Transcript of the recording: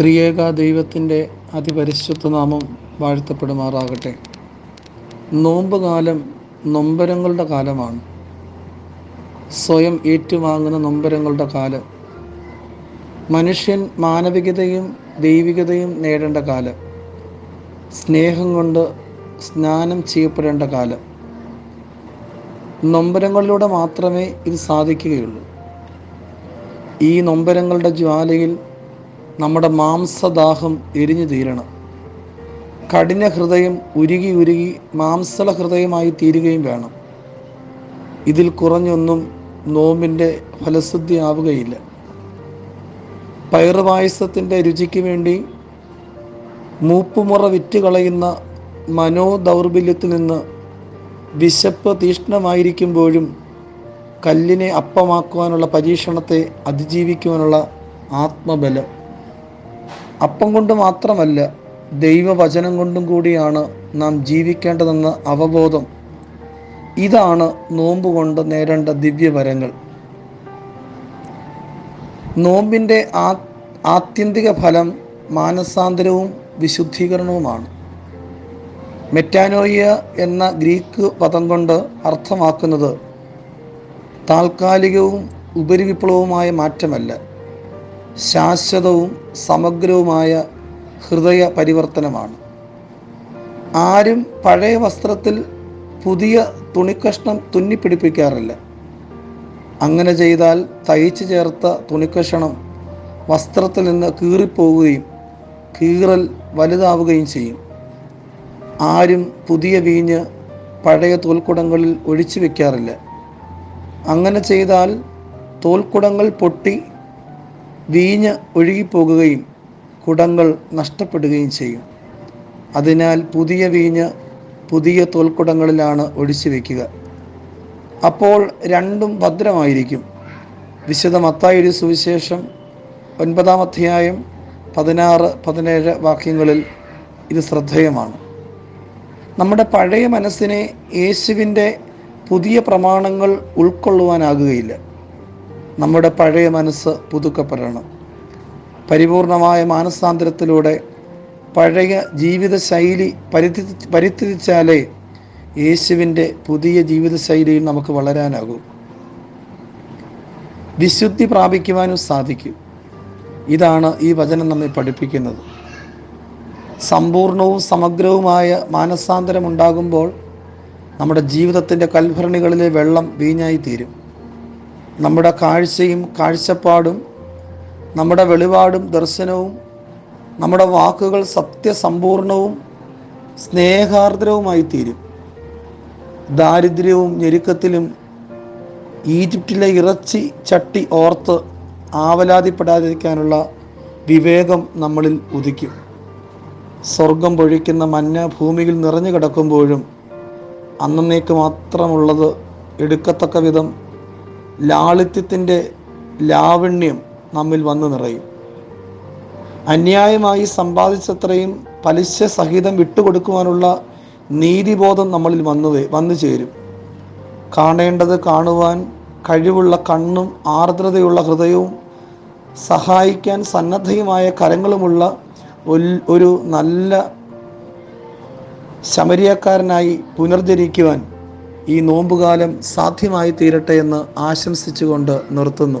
ത്രിയേക ദൈവത്തിന്റെ അതിപരിശുദ്ധ നാമം വാഴ്ത്തപ്പെടുമാറാകട്ടെ. നോമ്പ് കാലം നൊമ്പരങ്ങളുടെ കാലമാണ്. സ്വയം ഏറ്റുവാങ്ങുന്ന നൊമ്പരങ്ങളുടെ കാലം. മനുഷ്യൻ മാനവികതയും ദൈവികതയും നേടേണ്ട കാലം. സ്നേഹം കൊണ്ട് സ്നാനം ചെയ്യപ്പെടേണ്ട കാലം. നൊമ്പരങ്ങളിലൂടെ മാത്രമേ ഇത് സാധിക്കുകയുള്ളൂ. ഈ നൊമ്പരങ്ങളുടെ ജ്വാലയിൽ നമ്മുടെ മാംസദാഹം എരിഞ്ഞു തീരണം. കഠിന ഹൃദയം ഉരുകി ഉരുകി മാംസള ഹൃദയമായി തീരുകയും വേണം. ഇതിൽ കുറഞ്ഞൊന്നും നോമ്പിന്റെ ഫലസിദ്ധി ആവുകയില്ല. പയറുപായസത്തിന്റെ രുചിക്ക് വേണ്ടി മൂപ്പുമുറ വിറ്റ് കളയുന്ന മനോദൗർബല്യത്തിൽ നിന്ന് വിശപ്പ് തീഷ്ണമായിരിക്കുമ്പോഴും കല്ലിനെ അപ്പമാക്കുവാനുള്ള പരീക്ഷണത്തെ അതിജീവിക്കുവാനുള്ള ആത്മബലം. അപ്പം കൊണ്ട് മാത്രമല്ല ദൈവവചനം കൊണ്ടും കൂടിയാണ് നാം ജീവിക്കേണ്ടതെന്ന അവബോധം. ഇതാണ് നോമ്പ് കൊണ്ട് നേടേണ്ട ദിവ്യവരങ്ങൾ. നോമ്പിന്റെ ആ ആത്യന്തിക ഫലം മാനസാന്തരവും വിശുദ്ധീകരണവുമാണ്. മെറ്റാനോയിയ എന്ന ഗ്രീക്ക് പദം കൊണ്ട് അർത്ഥമാക്കുന്നത് താൽക്കാലികവും ഉപരിവിപ്ലവവുമായ മാറ്റമല്ല. ശാശ്വതവും സമഗ്രവുമായ ഹൃദയ പരിവർത്തനമാണ്. ആരും പഴയ വസ്ത്രത്തിൽ പുതിയ തുണിക്കഷ്ണം തുന്നിപ്പിടിപ്പിക്കാറില്ല. അങ്ങനെ ചെയ്താൽ തയ്ച്ചു ചേർത്ത തുണിക്കഷണം വസ്ത്രത്തിൽ നിന്ന് കീറിപ്പോവുകയും കീറൽ വലുതാവുകയും ചെയ്യും. ആരും പുതിയ വീഞ്ഞ് പഴയ തോൽക്കുടങ്ങളിൽ ഒഴിച്ചു വെക്കാറില്ല. അങ്ങനെ ചെയ്താൽ തോൽക്കുടങ്ങൾ പൊട്ടി വീഞ്ഞ് ഒഴുകിപ്പോകുകയും കുടങ്ങൾ നഷ്ടപ്പെടുകയും ചെയ്യും. അതിനാൽ പുതിയ വീഞ്ഞ് പുതിയ തോൽക്കുടങ്ങളിലാണ് ഒഴിച്ചു വയ്ക്കുക അപ്പോൾ രണ്ടും ഭദ്രമായിരിക്കും. വിശുദ്ധ മത്തായൊരു സുവിശേഷം ഒൻപതാം അധ്യായം പതിനാറ് പതിനേഴ് വാക്യങ്ങളിൽ ഇത് ശ്രദ്ധേയമാണ്. നമ്മുടെ പഴയ മനസ്സിനെ യേശുവിന്റെ പുതിയ പ്രമാണങ്ങൾ ഉൾക്കൊള്ളുവാനാകുകയില്ല. നമ്മുടെ പഴയ മനസ്സ് പുതുക്കപ്പെടണം. പരിപൂർണമായ മാനസാന്തരത്തിലൂടെ പഴയ ജീവിതശൈലി പരിധി പരിത്യജിച്ചാലേ യേശുവിന്റെ പുതിയ ജീവിതശൈലിയിൽ നമുക്ക് വളരാനാകൂ. വിശുദ്ധി പ്രാപിക്കുവാനും സാധിക്കും. ഇതാണ് ഈ വചനം നമ്മെ പഠിപ്പിക്കുന്നത്. സമ്പൂർണവും സമഗ്രവുമായ മാനസാന്തരം ഉണ്ടാകുമ്പോൾ നമ്മുടെ ജീവിതത്തിന്റെ കൽഭരണികളിലെ വെള്ളം വീഞ്ഞായി തീരും നമ്മുടെ കാഴ്ചയും കാഴ്ചപ്പാടും നമ്മുടെ വെളിപാടും ദർശനവും നമ്മുടെ വാക്കുകൾ സത്യസമ്പൂർണവും സ്നേഹാർദ്രവുമായി തീരും ദാരിദ്ര്യവും ഞെരുക്കത്തിലും ഈജിപ്തിലെ ഇറച്ചി ചട്ടി ഓർത്ത് ആവലാതിപ്പെടാതിരിക്കാനുള്ള വിവേകം നമ്മളിൽ ഉദിക്കും. സ്വർഗം പൊഴിക്കുന്ന മഞ്ഞ ഭൂമിയിൽ നിറഞ്ഞു കിടക്കുമ്പോഴും അന്നേക്ക് മാത്രമുള്ളത് എടുക്കത്തക്ക വിധം ലാളിത്യത്തിന്റെ ലാവണ്യം നമ്മിൽ വന്നു നിറയും. അന്യായമായി സമ്പാദിച്ചത്രയും പലിശ സഹിതം വിട്ടുകൊടുക്കുവാനുള്ള നീതിബോധം നമ്മളിൽ വന്നു വന്നു ചേരും. കാണേണ്ടത് കാണുവാൻ കഴിവുള്ള കണ്ണും ആർദ്രതയുള്ള ഹൃദയവും സഹായിക്കാൻ സന്നദ്ധയുമായ കരങ്ങളുമുള്ള ഒരു നല്ല ശമരിയക്കാരനായി പുനർജനിക്കുവാൻ ഈ നോമ്പുകാലം സാധ്യമായി തീരട്ടെ എന്ന് ആശംസിച്ചുകൊണ്ട് നിർത്തുന്നു.